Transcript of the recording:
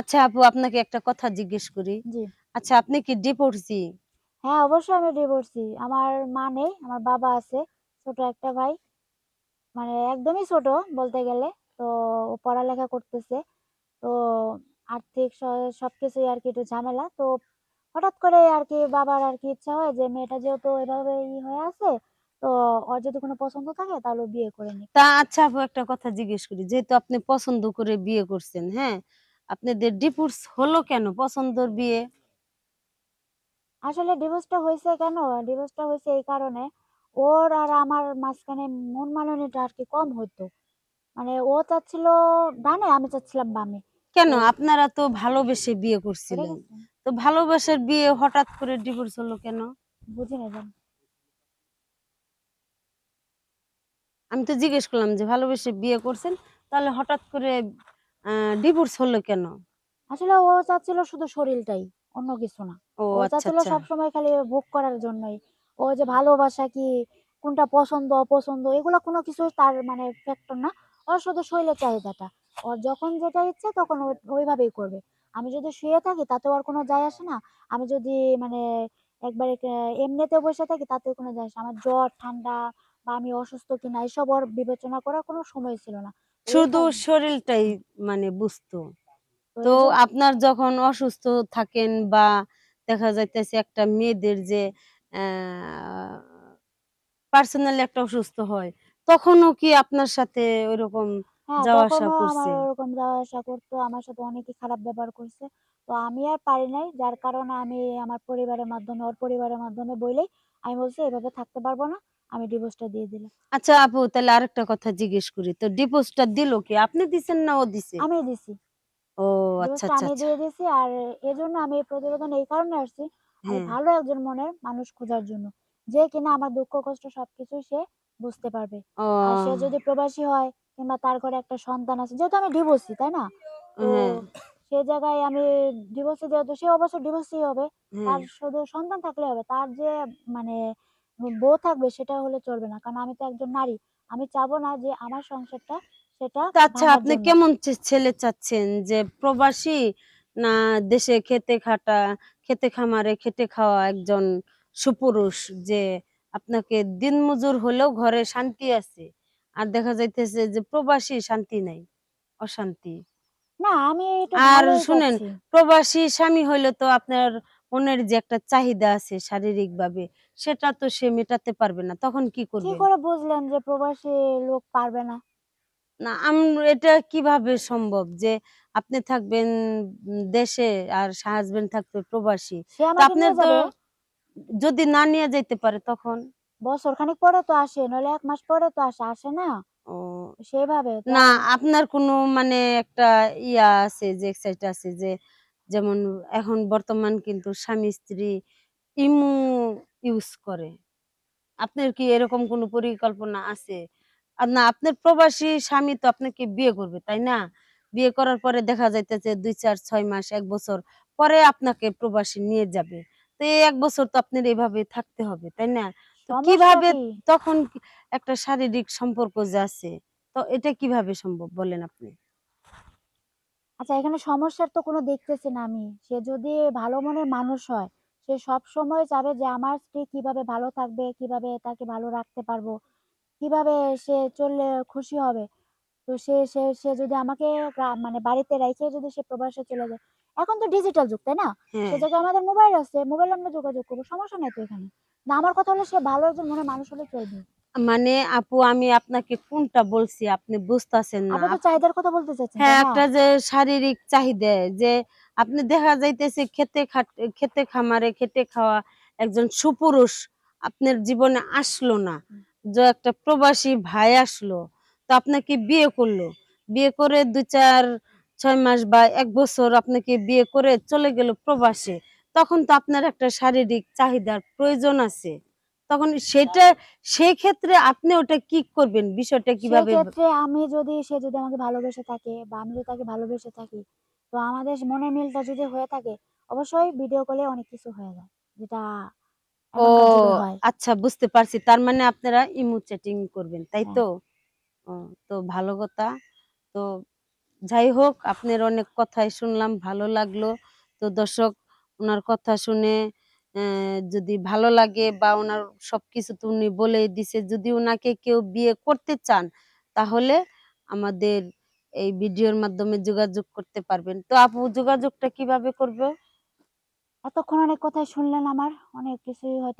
আচ্ছা আপু আপনাকে একটা কথা জিজ্ঞেস করি। জি। আচ্ছা আপনি কি ডিভোর্সি হ্যাঁ অবশ্যই আমি ডিভোর্সি আমার মা নেই আমার বাবা আছে ছোট একটা ভাই। মানে একদমই ছোট বলতে গেলে। তো ও পড়ালেখা করতেছে। তো আর্থিক সবকিছুই আর কি একটু ঝামেলা। তো হঠাৎ করে আর কি বাবার আর কি ইচ্ছা হয় যে মেয়েটা যেহেতু এভাবে ই হয়ে আছে তো ওর যদি কোনো পছন্দ থাকে তাহলে বিয়ে করে নিক। তা আচ্ছা আপু একটা কথা জিজ্ঞেস করি। যেহেতু আপনি পছন্দ করে বিয়ে করছেন হ্যাঁ? আপনাদের ডিভোর্স হলো কেন? পছন্দর বিয়ে? আসলে ডিভোর্সটা হয়েছে কেন? ডিভোর্সটা হয়েছে এই কারণে ওর আর আমার মাঝখানে মন মানানোটা আর কি কম হতো মানে ও চাচ্ছিল ডানে আমি চাচ্ছিলাম বামে। কেন? তো- আপনারা তো ভালোবেসে বিয়ে করছিলেন। তো ভালোবাসার বিয়ে হঠাৎ করে ডিভোর্স হলো কেন? বুঝে নেবেন আমি তো জিজ্ঞেস করলাম যে ভালোবেসে বিয়ে করছেন তাহলে হঠাৎ করে ডিভোর্স হলো কেন? আসলে ও চাচ্ছিল শুধু শরীরটাই অন্য কিছু না। ও আচ্ছা চাচ্ছিল আচ্ছা। সবসময় খালি ভোগ করার জন্যই। ও যে ভালোবাসা কি কোনটা পছন্দ অপছন্দ এগুলো কোনো কিছু তার মানে ফ্যাক্টর না। ওর শুধু শরীরের চাহিদাটা। ওর যখন যেটা ইচ্ছে তখন ওইভাবেই করবে। আমি যদি শুয়ে থাকি তাতে ওর কোনো যায় আসে না। আমি যদি মানে একবারে এমনিতে বসে থাকি তাতে কোনো যায় আসে। আমার জ্বর ঠান্ডা বা আমি অসুস্থ কিনা এসব ওর বিবেচনা করার কোনো সময় ছিল না। শুধু শরীরটাই মানে বুঝতো। তো আপনার যখন অসুস্থ থাকেন বা দেখা যাইতেছে একটা মেয়েদের যে পার্সোনালি একটা অসুস্থ হয় তখনও কি আপনার সাথে ওইরকম হ্যাঁ যাওয়া আসা করছে? ওরকম যাওয়া আসা করতো। আমার সাথে অনেকই খারাপ ব্যবহার করছে। তো আমি আর পারি নাই। যার কারণে আমি আমার পরিবারের মাধ্যমে ওর পরিবারের মাধ্যমে বলেই আমি বলছি এভাবে থাকতে পারব না আমি ডিভোর্সটা দিয়ে দিলাম। আচ্ছা আপু তাহলে আরেকটা কথা জিজ্ঞেস করি। তো ডিভোর্সটা দিল কি? আপনি দিছেন না ও দিছে? আমি দিছি। ও আচ্ছা ডিভোর্সটা আচ্ছা আমি আচ্ছা। দিয়ে দিছি আর এজন্য আমি এই প্রতিবেদন এই কারণে আসছি আমি হ্যাঁ। ভালো একজন মনের মানুষ খোঁজার জন্য। যে কিনা আমার দুঃখ কষ্ট সবকিছু সে বুঝতে পারবে। ও। আর সে যদি প্রবাসী হয় কিংবা তার ঘরে একটা সন্তান আছে যেহেতু আমি ডিভোর্সি তাই না? তো সে জায়গায় আমি ডিভোর্সি যেহেতু সে অবশ্য ডিভোর্সই হবে। তার শুধু সন্তান থাকলে হবে। তার যে মানে বউ থাকবে সেটা হলে চলবে না। কারণ আমি তো একজন নারী। আমি চাবো না যে আমার সংসারটা সেটা আচ্ছা আপনি কেমন ছেলে চাচ্ছেন? যে প্রবাসী না দেশে খেতে খাটা খেতে খামারে খেতে খাওয়া একজন সুপুরুষ যে আপনাকে দিনমজুর হলেও ঘরে শান্তি আছে? আর দেখা যাইতেছে যে প্রবাসী শান্তি নাই অশান্তি। না আমি আর শুনেন, প্রবাসী স্বামী হইলে তো আপনার মনের যে একটা চাহিদা আছে শারীরিক ভাবে সেটা তো সে মেটাতে পারবে না তখন কি কি করে বুঝলেন যে প্রবাসী লোক পারবে না? না আম এটা কীভাবে সম্ভব যে আপনি থাকবেন দেশে আর হাজবেন্ড থাকবে প্রবাসী? সে তো যদি না নিয়ে যেতে পারে তখন? বছর খানিক পরে তো আসে নইলে এক মাস পরে তো আসে আসে না? সেভাবে না আপনার কোনো মানে একটা ইয়া আছে যে এক্সাইট আছে যে যেমন এখন বর্তমান কিন্তু স্বামী স্ত্রী ইমু ইউজ করে। আপনার কি এরকম কোনো পরিকল্পনা আছে? না আপনার প্রবাসী স্বামী তো আপনাকে বিয়ে করবে তাই না? বিয়ে করার পরে দেখা যাইতেছে দুই চার ছয় মাস এক বছর পরে আপনাকে প্রবাসী নিয়ে যাবে। তো এই এক বছর তো আপনার এইভাবে থাকতে হবে তাই না? কীভাবে তখন একটা শারীরিক সম্পর্ক যে আছে? তো এটা কীভাবে সম্ভব বলেন আপনি? আচ্ছা এখানে সমস্যার তো কোনো দেখতেছি না আমি। সে যদি ভালো মনের মানুষ হয় সে সব সময় চাবে যে আমার স্ত্রী কীভাবে ভালো থাকবে কীভাবে তাকে ভালো রাখতে পারব কীভাবে সে চললে খুশি হবে। তো সে সে সে যদি আমাকে মানে বাড়িতে রেখে যদি সে প্রবাসে চলে যায় এখন তো ডিজিটাল যুগ তাই না? হ্যাঁ। সে জায়গায় আমাদের মোবাইল আছে মোবাইল আমরা যোগাযোগ করব সমস্যা নাই তো এখানে। না আমার কথা হলো সে ভালো একজন মনের মানুষ হলে চলবে। মানে আপু আমি আপনাকে কোনটা বলছি আপনি বুঝতেছেন না। চাহিদার কথা বলতে চাচ্ছেন হ্যাঁ একটা যে শারীরিক চাহিদা যে আপনি দেখা যাইতেছে খেতে খেতে খামারে খেতে খাওয়া একজন সুপুরুষ আপনার জীবনে আসলো না। যে একটা প্রবাসী ভাই আসলো তো আপনাকে বিয়ে করল। বিয়ে করে দুই চার ছয় মাস বা এক বছর আপনাকে বিয়ে করে চলে গেল প্রবাসে। তখন তো আপনার একটা শারীরিক চাহিদার প্রয়োজন আছে। তখন সেটা সেই ক্ষেত্রে আপনি ওটা কি করবেন বিষয়টা কীভাবে? আমি যদি সে যদি আমাকে ভালোবেসে থাকে বা আমি যদি তাকে ভালোবেসে থাকি তো আমাদের মনের মিলটা যদি হয়ে থাকে অবশ্যই ভিডিও কলে অনেক কিছু হয়ে যায় যেটা ও আচ্ছা বুঝতে পারছি। তার মানে আপনারা ইমো চ্যাটিং করবেন তাই হ্যাঁ। তো? তো ভালো কথা। তো যাই হোক আপনার অনেক কথাই শুনলাম ভালো লাগল। তো দর্শক ওনার কথা শুনে যদি ভালো লাগে বা ওনার সবকিছু তো উনি বলেই দিছে, যদি ওনাকে কেউ বিয়ে করতে চান, তাহলে আমাদের এই ভিডিওর মাধ্যমে যোগাযোগ করতে পারবেন। তো আপু, যোগাযোগটা কীভাবে করবে? এতক্ষণ অনেক কথাই শুনলেন আমার, অনেক কিছুই হয়তো